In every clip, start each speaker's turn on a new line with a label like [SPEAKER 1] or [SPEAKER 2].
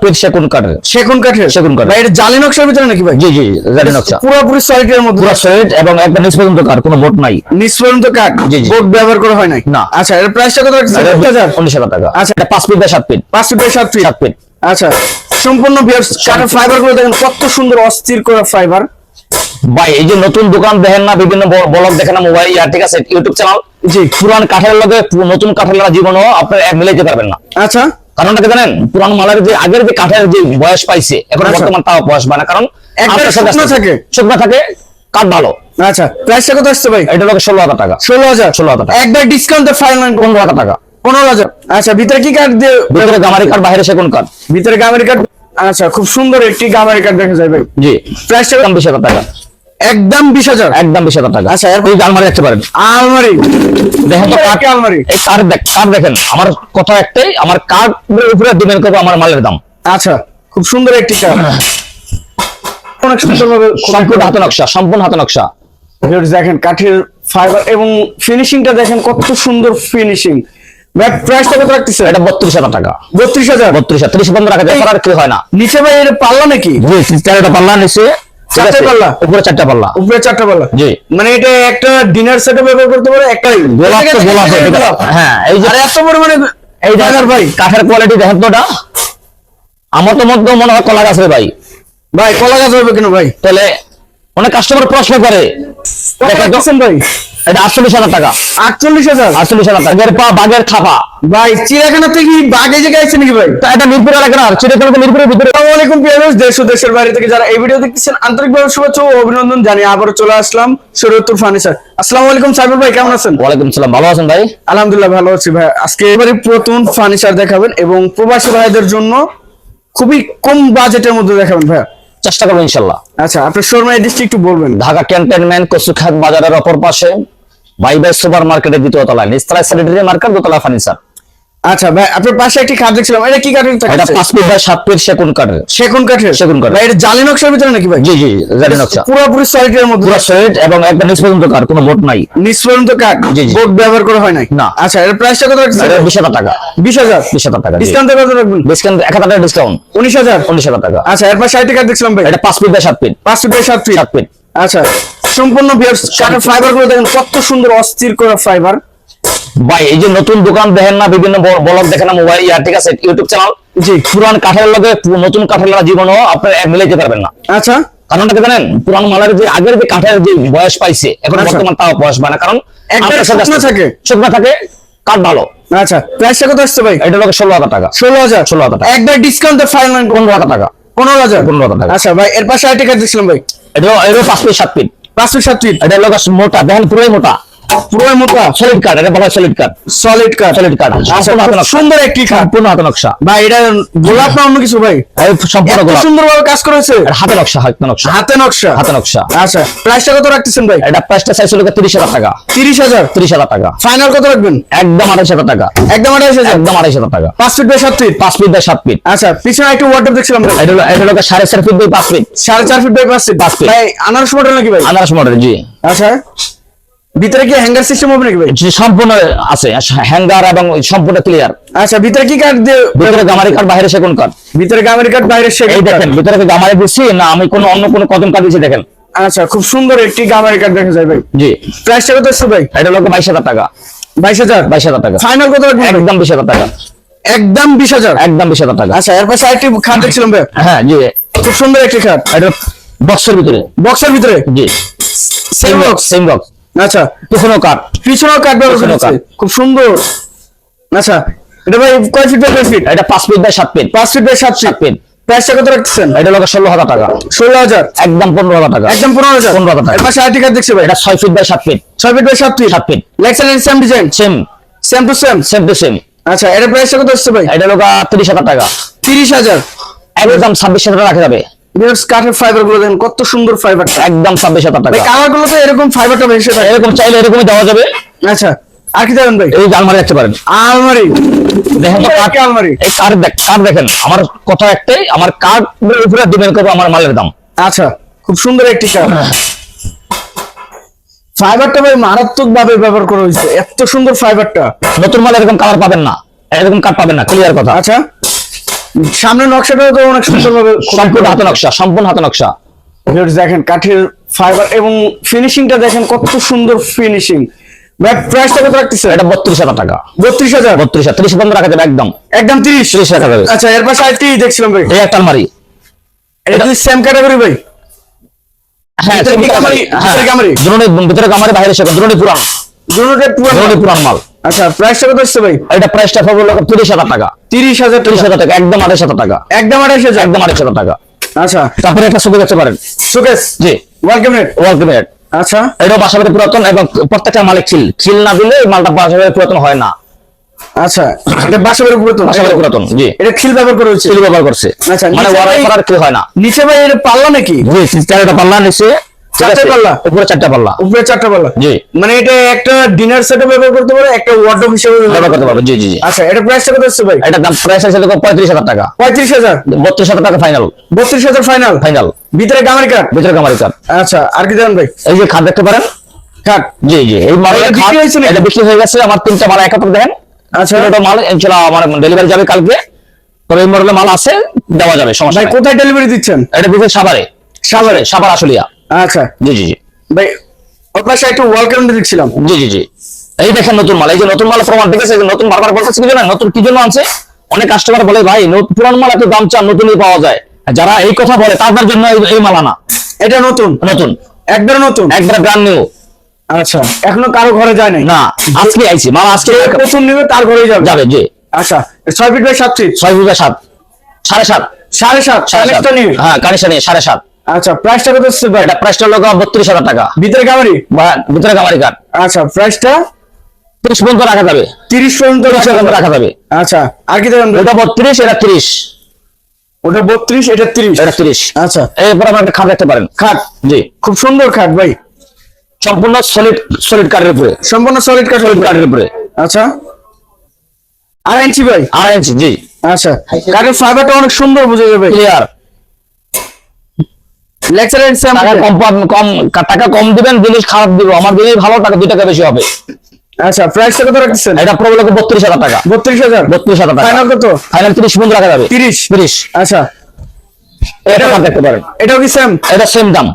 [SPEAKER 1] Fit সেগুন কাঠের।
[SPEAKER 2] সেগুন কাঠের?
[SPEAKER 1] সেগুন কাঠ।
[SPEAKER 2] ভাই এটা জালি নকশার ভিতরে নাকি ভাই?
[SPEAKER 1] জি জি জানি নকশা।
[SPEAKER 2] পুরোপুরি মধ্যে?
[SPEAKER 1] পুরো সেট এবং একদম নিচ পর্যন্ত কাঠ কোনো বোট নাই।
[SPEAKER 2] নিচ পর্যন্ত কাঠ?
[SPEAKER 1] জি, জি।
[SPEAKER 2] ব্যবহার করা হয় নাই?
[SPEAKER 1] না।
[SPEAKER 2] আচ্ছা এর প্রাইসটা কত রাখছেন?
[SPEAKER 1] টাকা।
[SPEAKER 2] আচ্ছা।
[SPEAKER 1] এটা পাঁচ ফিট বাই সাত ফিট
[SPEAKER 2] পাঁচ ফিট বাই সাত ফিট
[SPEAKER 1] সাত ফিট
[SPEAKER 2] আচ্ছা সম্পূর্ণ বিয়ার কাঠের ফাইবারগুলো দেখেন কত সুন্দর অস্থির করা ফাইবার
[SPEAKER 1] ভাই এই যে নতুন দোকান দেখেন না বিভিন্ন ব্লগ দেখেন না মোবাইল ইয়ার ঠিক আছে ইউটিউব চ্যানেল
[SPEAKER 2] জি।
[SPEAKER 1] পুরান কাঠের লগে নতুন কাঠের লাগা জীবনও আপনার এক মিলাইতে পারবেন না।
[SPEAKER 2] আচ্ছা।
[SPEAKER 1] কারণটা কি জানেন? পুরান মালের যে আগের যে কাঠের যে বয়স পাইছে এখন
[SPEAKER 2] আচ্ছা।
[SPEAKER 1] বর্তমান তাও বয়স পায় না। কারণ
[SPEAKER 2] শুকনো থাকে?
[SPEAKER 1] শুকনো থাকে কাঠ ভালো।
[SPEAKER 2] আচ্ছা প্রাইসটা কত আসছে ভাই?
[SPEAKER 1] এটা লোক ষোলো হাজার টাকা।
[SPEAKER 2] ষোলো হাজার?
[SPEAKER 1] 16,000 টাকা।
[SPEAKER 2] একবার ডিসকাউন্ট ফাইনাল
[SPEAKER 1] পনেরো হাজার টাকা।
[SPEAKER 2] পনেরো হাজার। আচ্ছা ভিতরে কি কাঠ দিয়ে
[SPEAKER 1] ভিতরে গামারি কাঠ বাইরে সেগুন কাঠ।
[SPEAKER 2] ভিতরে গামারি কাঠ আচ্ছা খুব সুন্দর একটি গামারি কাঠ দেখা যায় ভাই।
[SPEAKER 1] জি।
[SPEAKER 2] প্রাইসটা
[SPEAKER 1] একদম বিশ হাজার টাকা।
[SPEAKER 2] একদম বিশ হাজার।
[SPEAKER 1] একদম বিশ হাজার টাকা।
[SPEAKER 2] আচ্ছা, এরপর-
[SPEAKER 1] আলমারি রাখতে পারেন।
[SPEAKER 2] আলমারি।
[SPEAKER 1] দেখেন তো কাঠ
[SPEAKER 2] আলমারি।
[SPEAKER 1] এই কাঠ দেখ কাঠ দেখেন আমার কথা একটাই আমার কাঠ উপরে ডিপেন্ড করব আমার মালের দাম।
[SPEAKER 2] আচ্ছা খুব সুন্দর একটি কাঠ
[SPEAKER 1] সম্পূর্ণ হাতে নকশা সম্পূর্ণ হাতে নকশা।
[SPEAKER 2] দেখেন কাঠের ফাইবার এবং ফিনিশিংটা দেখেন কত সুন্দর ফিনিশিং প্রাইসটা কত রাখতেছে?
[SPEAKER 1] এটা বত্রিশ হাজার টাকা।
[SPEAKER 2] বত্রিশ হাজার?
[SPEAKER 1] বত্রিশ হাজার ত্রিশ
[SPEAKER 2] এই-
[SPEAKER 1] আর কি হয় না।
[SPEAKER 2] নিচে ভাই এটা পাল্লা নাকি?
[SPEAKER 1] জি চারটা পাল্লা নিচে।
[SPEAKER 2] চারটে পাল্লা?
[SPEAKER 1] উপরে চারটা পাল্লা।
[SPEAKER 2] উপরে চারটা পাল্লা।
[SPEAKER 1] জি।
[SPEAKER 2] মানে এটা একটা ডিনার সেটে ব্যবহার করতে পারে একটাই
[SPEAKER 1] গোলাপ তো গোলাপ হয়, এই যে
[SPEAKER 2] পরিমাণে
[SPEAKER 1] এই
[SPEAKER 2] দেখেন ভাই।
[SPEAKER 1] কাঠের কোয়ালিটি দেখেন আমার তো মধ্যে মনে হয় কলা গাছ ভাই।
[SPEAKER 2] ভাই কলা গাছ হবে কেন ভাই?
[SPEAKER 1] তাহলে অনেক কাস্টমার প্রশ্ন করে।
[SPEAKER 2] ভাই।
[SPEAKER 1] এটা আটচল্লিশ হাজার টাকা।
[SPEAKER 2] আটচল্লিশ হাজার?
[SPEAKER 1] আটচল্লিশ হাজার টাকা। পা বাঘের
[SPEAKER 2] ভাই চিড়িয়াখানা থেকে কি বাঘে জায়গায় আছে নাকি ভাই?
[SPEAKER 1] এটা মিরপুর এলাকা না চিড়িয়াখানা তো মিরপুরের ভিতরে।
[SPEAKER 2] আসসালামু আলাইকুম প্রিয় দেশ ও দেশের বাইরে থেকে যারা এই ভিডিও দেখতেছেন আন্তরিকভাবে শুভেচ্ছা ও অভিনন্দন জানিয়ে চলে আসলাম ফার্নিচার আসসালামু আলাইকুম সাইবুল ভাই কেমন আছেন?
[SPEAKER 1] ওয়ালাইকুম সালাম ভালো আছেন ভাই?
[SPEAKER 2] আলহামদুলিল্লাহ ভালো আছি ভাই। আজকে এবারে প্রথম ফার্নিচার দেখাবেন এবং প্রবাসী ভাইদের জন্য খুবই কম বাজেটের মধ্যে দেখাবেন ভাই
[SPEAKER 1] চেষ্টা করব ইনশাল্লাহ।
[SPEAKER 2] আচ্ছা আপনার শোরুম এড্রেসটি একটু বলবেন।
[SPEAKER 1] ঢাকা ক্যান্টনমেন্ট কচুখাত বাজারের অপর পাশে বাই বাই সুপার মার্কেটের দ্বিতীয় তলায়। নিচতলায় স্যানিটারি মার্কেট দোতলা ফার্নিচার
[SPEAKER 2] আচ্ছা ভাই আপনার পাশে একটি খাট দেখছিলাম। এটা কি কাঠের
[SPEAKER 1] এটা
[SPEAKER 2] থাকছে
[SPEAKER 1] পাঁচ ফিট বাই সাত ফিট সেগুন কাঠের।
[SPEAKER 2] সেগুন কাঠের?
[SPEAKER 1] সেগুন কাঠের।
[SPEAKER 2] ভাই এটা জালি নকশার ভিতরে নাকি ভাই?
[SPEAKER 1] জি জি জানি নকশা।
[SPEAKER 2] পুরোপুরি সলিডের মধ্যে।
[SPEAKER 1] পুরো সেট এবং একদম নিচ পর্যন্ত কাঠ কোনো বোট নাই।
[SPEAKER 2] নিচ পর্যন্ত কাঠ?
[SPEAKER 1] জি, জি।
[SPEAKER 2] বোর্ড ব্যবহার করা হয় নাই?
[SPEAKER 1] না।
[SPEAKER 2] আচ্ছা এর প্রাইসটা কত রাখছেন?
[SPEAKER 1] এটা বিশ হাজার টাকা।
[SPEAKER 2] বিশ হাজার?
[SPEAKER 1] বিশ হাজার টাকা
[SPEAKER 2] ডিসকাউন্ট কত রাখবেন?
[SPEAKER 1] ডিসকাউন্ট এক হাজার টাকা ডিসকাউন্ট
[SPEAKER 2] উনিশ হাজার?
[SPEAKER 1] উনিশ হাজার টাকা।
[SPEAKER 2] আচ্ছা এর পাশে আরেকটি কাঠ দেখছিলাম ভাই।
[SPEAKER 1] এটা পাঁচ ফিট বাই সাত ফিট।
[SPEAKER 2] পাঁচ ফিট বাই সাত ফিট।
[SPEAKER 1] সাত ফিট।
[SPEAKER 2] আচ্ছা। সম্পূর্ণ কাঠের ফাইবারগুলো দেখেন কত সুন্দর অস্থির করা ফাইবার
[SPEAKER 1] ভাই এই যে নতুন দোকান দেখেন না বিভিন্ন ব্লগ দেখেন না মোবাইল ইয়ার ঠিক আছে ইউটিউব চ্যানেল
[SPEAKER 2] জি।
[SPEAKER 1] পুরান কাঠের লগে নতুন কাঠের লাগা জীবনও আপনার মিলাইতে পারবেন না।
[SPEAKER 2] আচ্ছা।
[SPEAKER 1] কারণটা কি জানেন? পুরান মালের যে আগের যে কাঠের যে বয়স পাইছে এখন
[SPEAKER 2] আচ্ছা।
[SPEAKER 1] বর্তমান তাও বয়স পায় না কারণ
[SPEAKER 2] শুকনো থাকে?
[SPEAKER 1] শুকনো থাকে কাঠ ভালো।
[SPEAKER 2] আচ্ছা প্রাইসটা কত আসছে ভাই?
[SPEAKER 1] এটা লোক ষোলো হাজার টাকা।
[SPEAKER 2] ষোলো হাজার।
[SPEAKER 1] 16,000 টাকা।
[SPEAKER 2] একবার ডিসকাউন্ট ফাইনাল
[SPEAKER 1] পনেরো হাজার টাকা।
[SPEAKER 2] পনেরো হাজার।
[SPEAKER 1] 15,000 টাকা।
[SPEAKER 2] আচ্ছা ভাই এর পাশে আরেকটি দেখছিলাম ভাই।
[SPEAKER 1] এটা এটা পাঁচ ফিট সাত ফিট
[SPEAKER 2] পাঁচ ফিট সাত ফিট
[SPEAKER 1] এটা লোক মোটা দেখেন পুরোই মোটা।
[SPEAKER 2] পুরো মোটা
[SPEAKER 1] সলিড কাঠ এটা বলা সলিড কাঠ
[SPEAKER 2] সলিড কাঠ
[SPEAKER 1] সলিড নকশা।
[SPEAKER 2] সুন্দর একটি খাট
[SPEAKER 1] সম্পূর্ণ হাতে নকশা।
[SPEAKER 2] ভাই এটা গোলাপ না অন্য কিছু ভাই?
[SPEAKER 1] সম্পূর্ণ গোলাপ।
[SPEAKER 2] সুন্দর ভাবে কাজ করেছে
[SPEAKER 1] হাতে নকশা হাতে নকশা।
[SPEAKER 2] হাতে নকশা।
[SPEAKER 1] হাতে নকশা।
[SPEAKER 2] আচ্ছা প্রাইসটা কত রাখতেছেন ভাই?
[SPEAKER 1] এটা প্রাইসটা চাইছিল তিরিশ হাজার টাকা।
[SPEAKER 2] তিরিশ হাজার?
[SPEAKER 1] তিরিশ হাজার টাকা।
[SPEAKER 2] ফাইনাল কত রাখবেন?
[SPEAKER 1] একদম আড়াইশ হাজার টাকা।
[SPEAKER 2] একদম আঠাশ হাজার?
[SPEAKER 1] একদম আড়াইশ হাজার টাকা।
[SPEAKER 2] পাঁচ ফিট বাই সাত ফিট
[SPEAKER 1] পাঁচ ফিট বাই সাত ফিট
[SPEAKER 2] আচ্ছা পিছনে একটু ওয়ার্ডরোব দেখছিলাম ভাই।
[SPEAKER 1] এটা এটা হলো সাড়ে চার ফিট বাই পাঁচ ফিট
[SPEAKER 2] সাড়ে চার ফিট বাই পাঁচ ফিট
[SPEAKER 1] পাঁচ ফিট।
[SPEAKER 2] ভাই আনারস মডেল নাকি ভাই?
[SPEAKER 1] আনারস মডেল জি।
[SPEAKER 2] আচ্ছা। ভিতরে কি হ্যাঙ্গার সিস্টেম হবে নাকি ভাই?
[SPEAKER 1] সম্পূর্ণ আছে। হ্যাঙ্গার এবং সম্পূর্ণ ক্লিয়ার
[SPEAKER 2] আচ্ছা ভিতরে কি দিয়ে
[SPEAKER 1] ভিতরে গামারি কাঠ বাইরে সেগুন কাঠ
[SPEAKER 2] ভিতরে গামের কাঠ বাইরে
[SPEAKER 1] এই
[SPEAKER 2] সেগুন কাঠ।
[SPEAKER 1] দেখেন ভিতরে কি গামারি দিচ্ছি না আমি কোনো অন্য কোনো কদম কাঠ দিচ্ছি দেখেন।
[SPEAKER 2] আচ্ছা খুব সুন্দর একটি গামের কাঠ দেখা যায় ভাই।
[SPEAKER 1] জি।
[SPEAKER 2] প্রাইসটা কত আসছে ভাই?
[SPEAKER 1] এটা লোক বাইশ হাজার টাকা।
[SPEAKER 2] বাইশ হাজার?
[SPEAKER 1] বাইশ হাজার টাকা।
[SPEAKER 2] ফাইনাল কত
[SPEAKER 1] একদম বিশ হাজার টাকা।
[SPEAKER 2] একদম বিশ হাজার?
[SPEAKER 1] একদম বিশ হাজার টাকা।
[SPEAKER 2] আচ্ছা এর পাশে আরেকটি খাট দেখছিলাম ভাই।
[SPEAKER 1] হ্যাঁ জি।
[SPEAKER 2] খুব সুন্দর একটি খাট
[SPEAKER 1] এটা বক্সের ভিতরে।
[SPEAKER 2] বক্সের ভিতরে?
[SPEAKER 1] জি।
[SPEAKER 2] সেম বক্স
[SPEAKER 1] সেম বক্স
[SPEAKER 2] আচ্ছা
[SPEAKER 1] পিছনেও কাঠ।
[SPEAKER 2] পিছনেও ব্যবহার
[SPEAKER 1] পিছনেও
[SPEAKER 2] করেছে খুব সুন্দর। আচ্ছা এটা ভাই কয় ফিট বাই কয় ফিট?
[SPEAKER 1] এটা পাঁচ ফিট বাই সাত ফিট।
[SPEAKER 2] পাঁচ ফিট বাই সাত
[SPEAKER 1] সাত
[SPEAKER 2] ফিট। প্রাইসটা কত রাখতেছেন?
[SPEAKER 1] এটা লোক ষোলো হাজার টাকা।
[SPEAKER 2] ষোলো হাজার?
[SPEAKER 1] একদম পনেরো হাজার টাকা।
[SPEAKER 2] একদম পনেরো হাজার?
[SPEAKER 1] পনেরো হাজার টাকা।
[SPEAKER 2] পাশে আরেকটি কাঠ দেখছি ভাই।
[SPEAKER 1] এটা ছয় ফিট বাই সাত ফিট।
[SPEAKER 2] ছয় ফিট বাই সাত ফিট?
[SPEAKER 1] সাত feet.
[SPEAKER 2] Legs and same design
[SPEAKER 1] same
[SPEAKER 2] same to same
[SPEAKER 1] same to same
[SPEAKER 2] আচ্ছা এর প্রাইসটা কত আসছে ভাই?
[SPEAKER 1] এটা লোক তিরিশ হাজার টাকা।
[SPEAKER 2] তিরিশ হাজার?
[SPEAKER 1] একদম ছাব্বিশ হাজার টাকা রাখা যাবে।
[SPEAKER 2] কাঠের ফাইবারগুলো দেখেন কত সুন্দর ফাইবারটা
[SPEAKER 1] একদম ছাব্বিশ হাজার টাকা।
[SPEAKER 2] কালারগুলো তো এরকম ফাইবারটা থাকে।
[SPEAKER 1] এরকম চাইলে এরকমই দেওয়া যাবে।
[SPEAKER 2] আচ্ছা আর কি ভাই?
[SPEAKER 1] এই আলমারি রাখতে পারেন।
[SPEAKER 2] আলমারি।
[SPEAKER 1] দেখেন
[SPEAKER 2] আলমারি?
[SPEAKER 1] এই কাঠ দেখ কাঠ দেখেন আমার কথা একটাই আমার কাঠ উপরে ডিপেন্ড করব আমার মালের দাম।
[SPEAKER 2] আচ্ছা খুব সুন্দর একটি কাঠ। ফাইবারটা ভাই মারাত্মক ভাবে ব্যবহার করা হয়েছে। এত সুন্দর ফাইবারটা
[SPEAKER 1] নতুন মাল এরকম কালার পাবেন না। এরকম কাঠ পাবেন না ক্লিয়ার কথা।
[SPEAKER 2] আচ্ছা। সামনে নকশাটা তো অনেক সুন্দর ভাবে
[SPEAKER 1] সম্পূর্ণ হাতে নকশা সম্পূর্ণ হাতে নকশা।
[SPEAKER 2] দেখেন কাঠের ফাইবার এবং ফিনিশিংটা দেখেন কত সুন্দর ফিনিশিং প্রাইসটা কত রাখতেছে
[SPEAKER 1] এটা বত্রিশ হাজার টাকা।
[SPEAKER 2] বত্রিশ হাজার?
[SPEAKER 1] বত্রিশ হাজার ত্রিশ পর্যন্ত রাখা যাবে একদম।
[SPEAKER 2] একদম তিরিশ?
[SPEAKER 1] ত্রিশ রাখা যাবে
[SPEAKER 2] আচ্ছা এর পাশে আরেকটি দেখছিলাম ভাই।
[SPEAKER 1] এই একটা আলমারি।
[SPEAKER 2] এটা কি সেম ক্যাটাগরি ভাই?
[SPEAKER 1] হ্যাঁ
[SPEAKER 2] ভিতরে গামারি? ভিতরে গামারি?
[SPEAKER 1] দুটোই ভিতরে গামারি বাইরে সেখানে পুরান।
[SPEAKER 2] দুটোটা পুরো
[SPEAKER 1] দুটোই পুরান মাল।
[SPEAKER 2] আচ্ছা প্রাইসটা কত হচ্ছে ভাই?
[SPEAKER 1] এটা প্রাইসটা লোক তিরিশ হাজার টাকা।
[SPEAKER 2] তিরিশ হাজার
[SPEAKER 1] তিরিশ
[SPEAKER 2] টাকা
[SPEAKER 1] হাজার টাকা। একদম টাকা
[SPEAKER 2] একদম
[SPEAKER 1] একদম টাকা।
[SPEAKER 2] আচ্ছা।
[SPEAKER 1] তারপরে একটা সুযোগ দেখতে পারেন
[SPEAKER 2] শোকেস
[SPEAKER 1] জি।
[SPEAKER 2] ওয়াল ক্যাবিনেট
[SPEAKER 1] ওয়ার্ল্ড মেড
[SPEAKER 2] আচ্ছা।
[SPEAKER 1] এটা বাসাবাড়ি পুরাতন এবং প্রত্যেকটা মালিক খিল। খিল না দিলে এই মালটা বাসাবাড়ি পুরাতন হয় না।
[SPEAKER 2] আচ্ছা। এটা বাসাবাড়ি পুরাতন?
[SPEAKER 1] বাসাবাড়ি পুরাতন জি।
[SPEAKER 2] এটা খিল ব্যবহার করা হচ্ছে?
[SPEAKER 1] খিল ব্যবহার করছে।
[SPEAKER 2] আচ্ছা,
[SPEAKER 1] মানে ওয়ারাই করার কি হয় না।
[SPEAKER 2] নিচে ভাই এটা পাল্লা নাকি?
[SPEAKER 1] জি চারটা পাল্লা নিচে।
[SPEAKER 2] চারটে পাল্লা?
[SPEAKER 1] উপরে চারটা পাল্লা।
[SPEAKER 2] উপরে চারটা পাল্লা।
[SPEAKER 1] জি।
[SPEAKER 2] মানে এটা একটা ডিনার সেটে ব্যবহার করতে পারে একটা ওয়ার্ডরোব হিসেবে
[SPEAKER 1] ব্যবহার করতে পারবে জি জি জি।
[SPEAKER 2] আচ্ছা এটা প্রাইসটা কত হচ্ছে ভাই?
[SPEAKER 1] এটা দাম প্রাইস আছে লোক পঁয়ত্রিশ হাজার টাকা। টাকা ফাইনাল
[SPEAKER 2] ফাইনাল
[SPEAKER 1] ফাইনাল
[SPEAKER 2] ভিতরে গামারি কাঠ
[SPEAKER 1] ভিতরে কামারি কাঠ
[SPEAKER 2] আচ্ছা আর কি দেন ভাই?
[SPEAKER 1] এই যে খাট দেখতে পারেন? জি জি। এই মাল
[SPEAKER 2] বিক্রি হয়েছে
[SPEAKER 1] এটা বিক্রি হয়ে গেছে। আমার তিনটা মাল একত্র দেখেন।
[SPEAKER 2] আচ্ছা।
[SPEAKER 1] মাল ইনশাআল্লাহ আমার ডেলিভারি যাবে কালকে। তবে এই মডেলের মাল আছে দেওয়া যাবে সমস্যা নাই।
[SPEAKER 2] কোথায় ডেলিভারি দিচ্ছেন?
[SPEAKER 1] এটা বিশেষ সাভারে। সাভারে। সাভার আশুলিয়া।
[SPEAKER 2] আচ্ছা।
[SPEAKER 1] জি জি জি।
[SPEAKER 2] ভাই ওর পাশে একটু ওয়াল ক্যাবিনেট দেখছিলাম
[SPEAKER 1] জি জি জি। এই দেখেন নতুন মাল এই যে নতুন মাল প্রমাণ আছে নতুন বারবার বলতেছে কি জানেন নতুন কি জন্য আনছে? অনেক কাস্টমার বলে ভাই পুরান মাল এত দাম চান নতুনই পাওয়া যায়। যারা এই কথা বলে তাদের জন্য এই- মাল আনা।
[SPEAKER 2] এটা নতুন?
[SPEAKER 1] নতুন।
[SPEAKER 2] একবার নতুন?
[SPEAKER 1] একবার ব্র্যান্ড নিউ
[SPEAKER 2] আচ্ছা এখনও কারও ঘরে যায় নাই?
[SPEAKER 1] না আজকে আইছি মাল আজকে
[SPEAKER 2] প্রথম নিবে তার ঘরেই যাবে।
[SPEAKER 1] যাবে জি।
[SPEAKER 2] আচ্ছা ছয় ফিট বাই সাত ফিট
[SPEAKER 1] ছয় ফুটা সাত। সাড়ে সাত।
[SPEAKER 2] সাড়ে সাত
[SPEAKER 1] সাড়ে সাত। হ্যাঁ কানেকশন সাড়ে সাত।
[SPEAKER 2] আচ্ছা প্রাইসটা কত হচ্ছে ভাই?
[SPEAKER 1] এটা প্রাইসটা বত্রিশ হাজার টাকা।
[SPEAKER 2] ভিতরে গামারি?
[SPEAKER 1] ভিতরে কামারি কাঠ
[SPEAKER 2] আচ্ছা প্রাইসটা
[SPEAKER 1] তিরিশ পর্যন্ত রাখা যাবে।
[SPEAKER 2] তিরিশ পর্যন্ত রাখা যাবে। আচ্ছা আর কি দেবেন?
[SPEAKER 1] এটা বত্রিশ এটা তিরিশ।
[SPEAKER 2] ওটা বত্রিশ এটা তিরিশ।
[SPEAKER 1] এটা তিরিশ।
[SPEAKER 2] আচ্ছা।
[SPEAKER 1] এরপর আমরা একটা খাট দেখতে পারেন।
[SPEAKER 2] খাট?
[SPEAKER 1] জি।
[SPEAKER 2] খুব সুন্দর খাট ভাই।
[SPEAKER 1] সম্পূর্ণ সলিড সলিড কাঠের উপরে।
[SPEAKER 2] সম্পূর্ণ সলিড কাঠ
[SPEAKER 1] সলিড কাঠের উপরে।
[SPEAKER 2] আচ্ছা। আড়াই ইঞ্চি ভাই?
[SPEAKER 1] আড়াই ইঞ্চি জি।
[SPEAKER 2] আচ্ছা। কাঠের ফাইবারটা অনেক সুন্দর বুঝে যাবে।
[SPEAKER 1] ক্লিয়ার
[SPEAKER 2] লেকচার এন্ড
[SPEAKER 1] কম কম টাকা কম দিবেন জিনিস খারাপ দিব। আমার জিনিস ভালো টাকা দুই টাকা বেশি হবে।
[SPEAKER 2] আচ্ছা প্রাইসটা কত রাখছেন
[SPEAKER 1] এটা প্রবলেম বত্রিশ টাকা।
[SPEAKER 2] বত্রিশ হাজার?
[SPEAKER 1] বত্রিশ হাজার টাকা।
[SPEAKER 2] ফাইনাল কত?
[SPEAKER 1] ফাইনাল তিরিশ পর্যন্ত রাখা যাবে।
[SPEAKER 2] তিরিশ?
[SPEAKER 1] তিরিশ।
[SPEAKER 2] আচ্ছা।
[SPEAKER 1] এটা দেখতে পারেন।
[SPEAKER 2] এটাও কি সেম
[SPEAKER 1] এটা সেম দাম?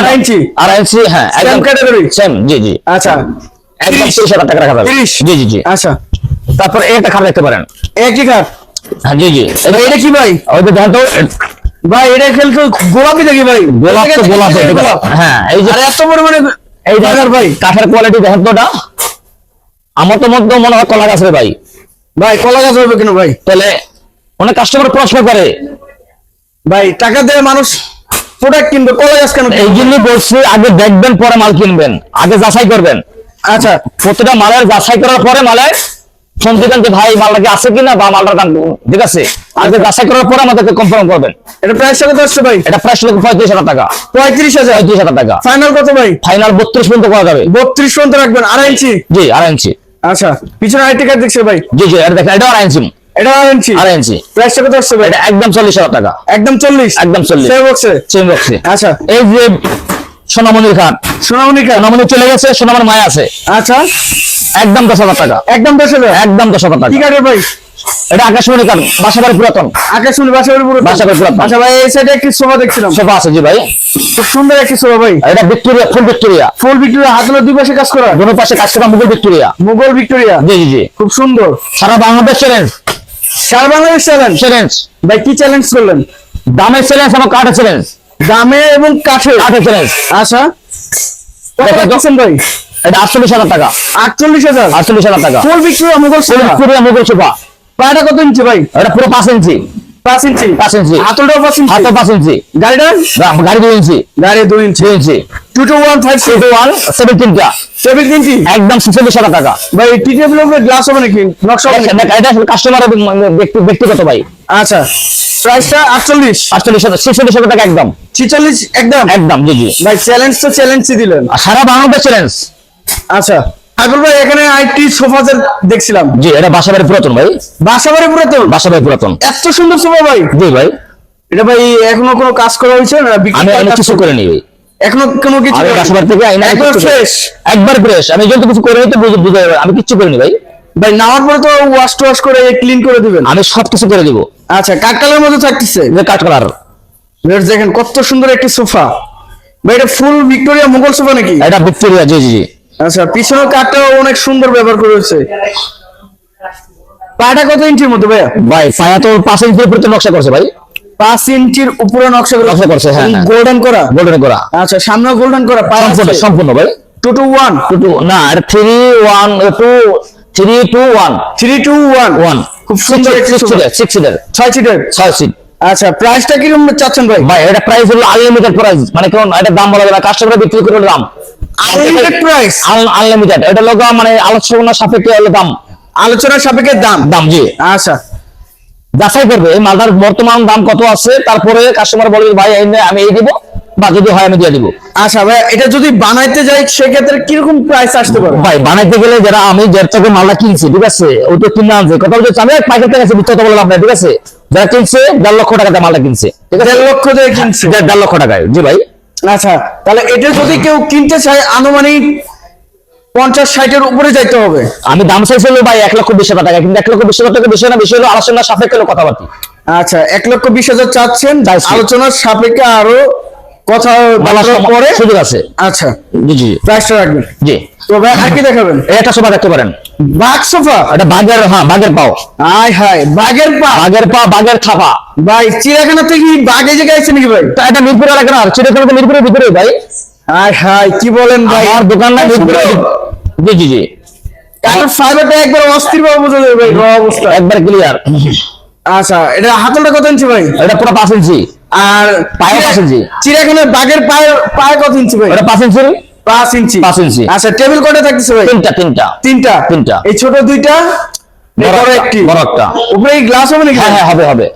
[SPEAKER 2] আড়াই ইঞ্চি
[SPEAKER 1] হ্যাঁ
[SPEAKER 2] সেম
[SPEAKER 1] একদম
[SPEAKER 2] ক্যাটাগরি
[SPEAKER 1] সেম জি জি।
[SPEAKER 2] আচ্ছা।
[SPEAKER 1] একদম টাকা রাখা যাবে। জি জি জি।
[SPEAKER 2] আচ্ছা।
[SPEAKER 1] তারপর এই একটা খাট দেখতে পারেন।
[SPEAKER 2] একই খাট
[SPEAKER 1] হ্যাঁ জি জি।
[SPEAKER 2] এটা কি ভাই?
[SPEAKER 1] ওই দেখেন তো
[SPEAKER 2] ভাই এটা খেল তো গোলাপি দেখি ভাই?
[SPEAKER 1] গোলাপ তো গোলাপ হ্যাঁ এই যে
[SPEAKER 2] এত পরিমাণে
[SPEAKER 1] এই
[SPEAKER 2] টাকার ভাই।
[SPEAKER 1] কাঠের কোয়ালিটি দেখেন আমার তো মধ্যে মনে হয় কলা গাছ ভাই।
[SPEAKER 2] ভাই কলা গাছ হবে কেন ভাই?
[SPEAKER 1] তাহলে অনেক কাস্টমার প্রশ্ন করে।
[SPEAKER 2] ভাই টাকা দিয়ে মানুষ প্রোডাক্ট কিনবে কলা গাছ কেন
[SPEAKER 1] এই জন্য বলছি আগে দেখবেন পরে মাল কিনবেন। আগে যাচাই করবেন।
[SPEAKER 2] আচ্ছা।
[SPEAKER 1] প্রতিটা মালের যাচাই করার পরে মালের ফোন দিবেন যে ভাই মালটা আছে কিনা বা মালটার দাম ঠিক আছে? আগে যাচাই করার পরে আমাদেরকে কনফার্ম করবেন।
[SPEAKER 2] এটা প্রাইস কত আসছে ভাই।
[SPEAKER 1] এটা প্রাইস লোক পঁয়ত্রিশ হাজার টাকা।
[SPEAKER 2] পঁয়ত্রিশ হাজার।
[SPEAKER 1] পঁয়ত্রিশ হাজার টাকা।
[SPEAKER 2] ফাইনাল কত ভাই?
[SPEAKER 1] ফাইনাল বত্রিশ পর্যন্ত করা যাবে।
[SPEAKER 2] বত্রিশ পর্যন্ত রাখবেন আড়াই ইঞ্চি?
[SPEAKER 1] জি আড়াই ইঞ্চি।
[SPEAKER 2] আচ্ছা পিছনে আরেকটি কাঠ দেখছে ভাই।
[SPEAKER 1] জি জি এটা দেখেন এটা আড়াই ইঞ্চি।
[SPEAKER 2] এটা আড়াই ইঞ্চি?
[SPEAKER 1] আড়াই ইঞ্চি।
[SPEAKER 2] প্রাইসটা কত আসছে ভাই?
[SPEAKER 1] এটা একদম চল্লিশ হাজার টাকা।
[SPEAKER 2] একদম চল্লিশ?
[SPEAKER 1] একদম চল্লিশ।
[SPEAKER 2] সেম বক্সে
[SPEAKER 1] সেম বক্সে
[SPEAKER 2] আচ্ছা।
[SPEAKER 1] এই যে সোনামণির খান।
[SPEAKER 2] সোনামণি কাঠ
[SPEAKER 1] সোনামণি চলে গেছে সোনামণি মায়া আছে।
[SPEAKER 2] আচ্ছা।
[SPEAKER 1] একদম দশ হাজার টাকা।
[SPEAKER 2] একদম দশ হাজার?
[SPEAKER 1] একদম দশ হাজার টাকা।
[SPEAKER 2] কি কাঠের ভাই?
[SPEAKER 1] এটা আকাশমণি বাসাবাড়ি পুরাতন।
[SPEAKER 2] আকাশমণি বাসাবাড়ি পুরো
[SPEAKER 1] বাসাবাড়ি পুরাতন।
[SPEAKER 2] আচ্ছা ভাই এই সাইডে একটি সোফা দেখছিলাম।
[SPEAKER 1] সোফা আছে জি ভাই।
[SPEAKER 2] খুব সুন্দর একটি সোফা ভাই।
[SPEAKER 1] এটা Victoria full Victoria.
[SPEAKER 2] Full Victoria হাতলের দুই পাশে কাজ করা।
[SPEAKER 1] পাশে কাজ করা মুঘল ভিক্টোরিয়া।
[SPEAKER 2] মুঘল ভিক্টোরিয়া?
[SPEAKER 1] জি জি জি।
[SPEAKER 2] খুব সুন্দর।
[SPEAKER 1] সারা বাংলাদেশ চ্যালেঞ্জ
[SPEAKER 2] সারা বাংলাদেশ চ্যালেঞ্জ
[SPEAKER 1] চ্যালেঞ্জ
[SPEAKER 2] ভাই কি চ্যালেঞ্জ করলেন?
[SPEAKER 1] দামের চ্যালেঞ্জ আমার কাঠের চ্যালেঞ্জ
[SPEAKER 2] দামে এবং কাঠে
[SPEAKER 1] কাঠের চ্যালেঞ্জ
[SPEAKER 2] আচ্ছা। ভাই?
[SPEAKER 1] এটা আটচল্লিশ হাজার টাকা।
[SPEAKER 2] আটচল্লিশ হাজার?
[SPEAKER 1] আটচল্লিশ হাজার টাকা।
[SPEAKER 2] ফুল ভিক্টোরিয়া মুঘল
[SPEAKER 1] ফুল বিক্রি মুঘল সোফা।
[SPEAKER 2] কত ইঞ্চি ভাই?
[SPEAKER 1] এটা পুরো পাঁচ ইঞ্চি।
[SPEAKER 2] পাঁচ ইঞ্চি।
[SPEAKER 1] পাঁচ ইঞ্চি।
[SPEAKER 2] হাতলটাও পাঁচ ইঞ্চি।
[SPEAKER 1] হাতে পাঁচ ইঞ্চি।
[SPEAKER 2] গাড়িটা?
[SPEAKER 1] গাড়ি দুই ইঞ্চি।
[SPEAKER 2] গাড়ি দুই ইঞ্চি।
[SPEAKER 1] দুই inch.
[SPEAKER 2] Two two one five
[SPEAKER 1] two একদম টাকা।
[SPEAKER 2] ভাই টি টেবিলের গ্লাস হবে নাকি? নকশা হবে নাকি?
[SPEAKER 1] এটা- এটা আসলে কাস্টমারের ব্যক্তি- ব্যক্তিগত ভাই।
[SPEAKER 2] আচ্ছা। প্রাইসটা আটচল্লিশ।
[SPEAKER 1] আটচল্লিশ হাজার ছেচল্লিশ হাজার টাকা একদম।
[SPEAKER 2] ছিচল্লিশ একদম?
[SPEAKER 1] একদম জি জি।
[SPEAKER 2] ভাই চ্যালেঞ্জ তো চ্যালেঞ্জই দিলেন।
[SPEAKER 1] সারা বাংলাদেশ চ্যালেঞ্জ
[SPEAKER 2] আচ্ছা। ভাই এখানে আইটি সোফা সেট দেখছিলাম।
[SPEAKER 1] জি এটা বাসাবাড়ি পুরাতন ভাই।
[SPEAKER 2] বাসাবাড়ি পুরাতন?
[SPEAKER 1] বাসাবাড়ি পুরাতন।
[SPEAKER 2] এত সুন্দর সোফা ভাই।
[SPEAKER 1] জি ভাই।
[SPEAKER 2] এটা ভাই এখনও কোনো কাজ করা হয়েছে না
[SPEAKER 1] আমি অনেক কিছু করে? নিই
[SPEAKER 2] এখনও কোনো কিছু
[SPEAKER 1] আমি বাসাবাড়ি থেকে আইনা
[SPEAKER 2] একবার ফ্রেশ
[SPEAKER 1] একবার ফ্রেশ আমি কিছু করে নিতে বুঝে বুঝে আমি কিচ্ছু করিনি ভাই।
[SPEAKER 2] ভাই নেওয়ার পরে তো ওয়াশ টোয়াশ করে ক্লিন করে দিবেন।
[SPEAKER 1] আমি সবকিছু করে দিব।
[SPEAKER 2] আচ্ছা কাঠ কালার মধ্যে থাকতেছে?
[SPEAKER 1] যে কাজ করার
[SPEAKER 2] Viewers দেখেন কত সুন্দর একটি সোফা। ভাই এটা ফুল ভিক্টোরিয়া মুঘল সোফা নাকি?
[SPEAKER 1] এটা ভিক্টোরিয়া জি জি জি।
[SPEAKER 2] আচ্ছা পিছনের কাঠটাও অনেক সুন্দর ব্যবহার করেছে পাটা কত ইঞ্চির মধ্যে ভাইয়া?
[SPEAKER 1] ভাই পায়া তো পাঁচ ইঞ্চির উপরে তো নকশা করছে ভাই।
[SPEAKER 2] পাঁচ ইঞ্চির উপরে নকশা করা
[SPEAKER 1] নকশা করছে, হ্যাঁ, হ্যাঁ।
[SPEAKER 2] গোল্ডেন করা?
[SPEAKER 1] গোল্ডেন করা।
[SPEAKER 2] আচ্ছা সামনে গোল্ডেন করা
[SPEAKER 1] সম্পূর্ণ সম্পূর্ণ ভাই।
[SPEAKER 2] Two two one
[SPEAKER 1] two two না এটা three one two three two one
[SPEAKER 2] three two one
[SPEAKER 1] one
[SPEAKER 2] খুব সুন্দর
[SPEAKER 1] সিক্স সিটের
[SPEAKER 2] ছয় সিটের
[SPEAKER 1] ছয় সিট
[SPEAKER 2] আচ্ছা প্রাইসটা কীরকম চাচ্ছেন ভাই?
[SPEAKER 1] ভাই এটা প্রাইস হলো আনলিমিটেড প্রাইস মানে কোন এটা দাম বলা যাবে না কাস্টমার বিক্রি করে দাম।
[SPEAKER 2] আনলিমিটেড প্রাইস
[SPEAKER 1] আনলিমিটেড এটা লোক মানে আলোচনা সাপেক্ষে হলো দাম।
[SPEAKER 2] আলোচনার সাপেক্ষে দাম?
[SPEAKER 1] দাম জি।
[SPEAKER 2] আচ্ছা।
[SPEAKER 1] যাচাই করবে এই মালটার বর্তমান দাম কত আছে তারপরে কাস্টমার বলবে ভাই আমি এই দিব। বা যদি হয় আমি দিয়ে দিব।
[SPEAKER 2] আচ্ছা ভাই এটা যদি বানাইতে যাই সেক্ষেত্রে কীরকম প্রাইস আসতে পারে?
[SPEAKER 1] ভাই বানাইতে গেলে যারা আমি যে থেকে মালটা কিনছি ঠিক আছে ওই তো কিনে আনছে। কথা বলছে আমি পাইকার থেকে কথা বললাম না ঠিক আছে? যারা কিনছে দেড় লক্ষ টাকাতে মালটা কিনছে ঠিক আছে?
[SPEAKER 2] দেড় লক্ষ দিয়ে কিনছে?
[SPEAKER 1] দেড় লক্ষ টাকায় জি ভাই।
[SPEAKER 2] আচ্ছা তাহলে এটা যদি কেউ কিনতে চায় আনুমানিক পঞ্চাশ ষাটের উপরে যাইতে হবে।
[SPEAKER 1] আমি দাম চাইছিল ভাই এক লক্ষ বিশ হাজার টাকা কিন্তু এক লক্ষ বিশ হাজার টাকা বেশি না বেশি হলো আলোচনা সাপেক্ষে হলো কথাবার্তা।
[SPEAKER 2] আচ্ছা এক লক্ষ বিশ হাজার চাচ্ছেন। আলোচনার সাপেক্ষে আরও কথা
[SPEAKER 1] বলার
[SPEAKER 2] বলার পরে
[SPEAKER 1] সুযোগ আছে।
[SPEAKER 2] আচ্ছা।
[SPEAKER 1] জি জি।
[SPEAKER 2] প্রাইসটা রাখবেন।
[SPEAKER 1] জি।
[SPEAKER 2] তো ভাই আর কি দেখাবেন?
[SPEAKER 1] এটা সোফা দেখতে পারেন।
[SPEAKER 2] বাঘ সোফা?
[SPEAKER 1] এটা বাঘের হ্যাঁ বাঘের পাও।
[SPEAKER 2] আয় হায় বাঘের পা
[SPEAKER 1] বাঘের পা বাঘের থাপা।
[SPEAKER 2] ভাই চিড়িয়াখানা থেকে কি বাঘে যে গাইছে নাকি ভাই?
[SPEAKER 1] তা এটা মিরপুর এলাকা না চিড়িয়াখানা তো মিরপুরের ভিতরে ভাই।
[SPEAKER 2] আয় হায় কি বলেন ভাই?
[SPEAKER 1] আমার দোকান না মিরপুরে। জি জি জি।
[SPEAKER 2] ফাইবারটা একবার অস্থির ভাবে বোঝা যাবে ভাই অবস্থা।
[SPEAKER 1] একবার ক্লিয়ার
[SPEAKER 2] আচ্ছা এটা হাতলটা কত ইঞ্চি ভাই?
[SPEAKER 1] এটা পুরো পাঁচ ইঞ্চি।
[SPEAKER 2] আর
[SPEAKER 1] পায়ে পাঁচ ইঞ্চি।
[SPEAKER 2] চিড়িয়াখানার বাঘের পায়ে পায়ে কত ইঞ্চি ভাই?
[SPEAKER 1] ওটা পাঁচ ইঞ্চি?
[SPEAKER 2] পাঁচ ইঞ্চি।
[SPEAKER 1] পাঁচ ইঞ্চি।
[SPEAKER 2] আচ্ছা টেবিল কটা থাকতেছে ভাই?
[SPEAKER 1] তিনটা তিনটা।
[SPEAKER 2] তিনটা?
[SPEAKER 1] তিনটা।
[SPEAKER 2] এই ছোট দুইটা
[SPEAKER 1] বড় একটি বড় একটা।
[SPEAKER 2] উপরে এই গ্লাস হবে নাকি
[SPEAKER 1] হ্যাঁ হ্যাঁ হবে হবে।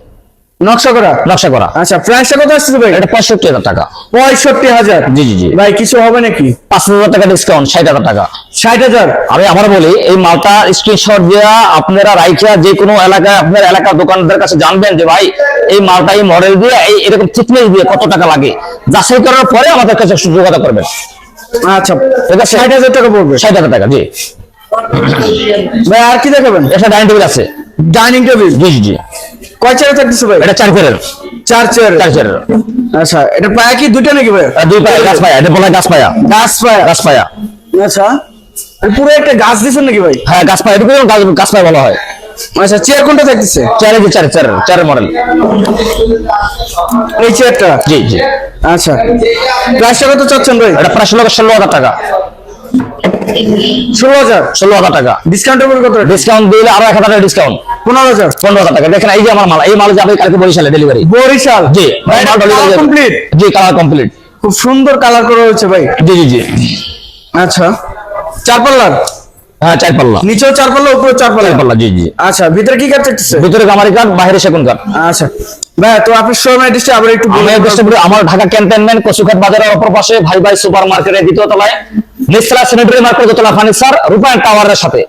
[SPEAKER 2] নকশা করা?
[SPEAKER 1] নকশা করা।
[SPEAKER 2] আচ্ছা প্রাইসটা কত আসছে ভাই?
[SPEAKER 1] এটা পঁয়ষট্টি হাজার টাকা।
[SPEAKER 2] পঁয়ষট্টি হাজার?
[SPEAKER 1] জি জি জি।
[SPEAKER 2] ভাই কিছু হবে নাকি?
[SPEAKER 1] পাঁচ হাজার টাকা ডিসকাউন্ট ষাট হাজার টাকা।
[SPEAKER 2] ষাট হাজার?
[SPEAKER 1] আমি আবার বলি এই মালটা স্ক্রিনশট দেওয়া আপনারা রাইখা যে কোনো এলাকায় আপনার এলাকার দোকানদার কাছে জানবেন যে ভাই এই মালটা এই মডেল দিয়ে এই এরকম থিকনেস দিয়ে কত টাকা লাগে? যাচাই করার পরে আমাদের কাছে যোগাযোগ করবেন।
[SPEAKER 2] আচ্ছা ষাট হাজার টাকা পড়বে।
[SPEAKER 1] ষাট হাজার টাকা জি।
[SPEAKER 2] ভাই আর কি দেখাবেন?
[SPEAKER 1] এটা ডাইনিং টেবিল আছে।
[SPEAKER 2] ডাইনিং টেবিল
[SPEAKER 1] জি জি।
[SPEAKER 2] কয় চেয়ারে থাকতেছে ভাই?
[SPEAKER 1] এটা চার ফেরের
[SPEAKER 2] চার চেয়ার
[SPEAKER 1] চার চেয়ারের
[SPEAKER 2] আচ্ছা এটা পায়া কি? দুইটা নাকি ভাই?
[SPEAKER 1] দুই পায়া গাছ পায়া। এটা বলা গাছ পায়া।
[SPEAKER 2] গাছ পায়া।
[SPEAKER 1] গাছ পায়া।
[SPEAKER 2] আচ্ছা পুরো একটা গাছ দিছেন নাকি ভাই?
[SPEAKER 1] হ্যাঁ গাছ পায়া। এটা গাছ গাছ পায়া বলা হয়।
[SPEAKER 2] আচ্ছা চেয়ার কোনটা থাকতেছে
[SPEAKER 1] চারে যে চার চার চারের মডেল
[SPEAKER 2] এই চেয়ারটা
[SPEAKER 1] জি জি।
[SPEAKER 2] আচ্ছা। প্রাইসটা কত চাচ্ছেন ভাই?
[SPEAKER 1] এটা প্রায় ষোলো ষোলো হাজার টাকা।
[SPEAKER 2] ষোলো হাজার?
[SPEAKER 1] ষোলো হাজার টাকা।
[SPEAKER 2] ডিসকাউন্টের উপর কত
[SPEAKER 1] ডিসকাউন্ট দিলে আরও এক হাজার ডিসকাউন্ট
[SPEAKER 2] পনেরো হাজার?
[SPEAKER 1] পনেরো হাজার টাকা। দেখেন এই যে আমার মাল এই মাল যাবে কালকে বরিশালে ডেলিভারি
[SPEAKER 2] বরিশাল?
[SPEAKER 1] জি
[SPEAKER 2] ভাই এটা colour complete?
[SPEAKER 1] জি কালার কমপ্লিট
[SPEAKER 2] খুব সুন্দর কালার করা হয়েছে ভাই।
[SPEAKER 1] জি জি জি।
[SPEAKER 2] আচ্ছা। চার পাল্লার
[SPEAKER 1] হ্যাঁ চার পাল্লা
[SPEAKER 2] নিচেও চার পাল্লা উপরে চার পাল্লা
[SPEAKER 1] পাল্লা জি জি।
[SPEAKER 2] আচ্ছা ভিতরে কি কাঠ থাকতেছে
[SPEAKER 1] ভিতরে কামারি কাঠ বাইরে সেগুন কাঠ।
[SPEAKER 2] আচ্ছা। ভাই তো আপনার শোরুম অ্যাড্রেসটা আবার একটু
[SPEAKER 1] আমার ঢাকা ক্যান্টনমেন্ট কচুখাত বাজারের অপর পাশে ভাই ভাই সুপার মার্কেটের দ্বিতীয় তলায়। নিচতলা সেনেটরি মার্কেট দোতলা ফার্নিচার রূপায়ণ টাওয়ারের সাথে।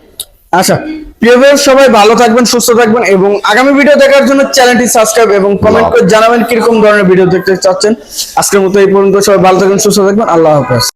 [SPEAKER 2] আচ্ছা প্রিয় সবাই ভালো থাকবেন সুস্থ থাকবেন এবং আগামী ভিডিও দেখার জন্য চ্যানেলটি সাবস্ক্রাইব এবং কমেন্ট করে জানাবেন কীরকম ধরনের ভিডিও দেখতে চাচ্ছেন। আজকের মতো এই পর্যন্ত সবাই ভালো থাকবেন সুস্থ থাকবেন আল্লাহ হাফেজ।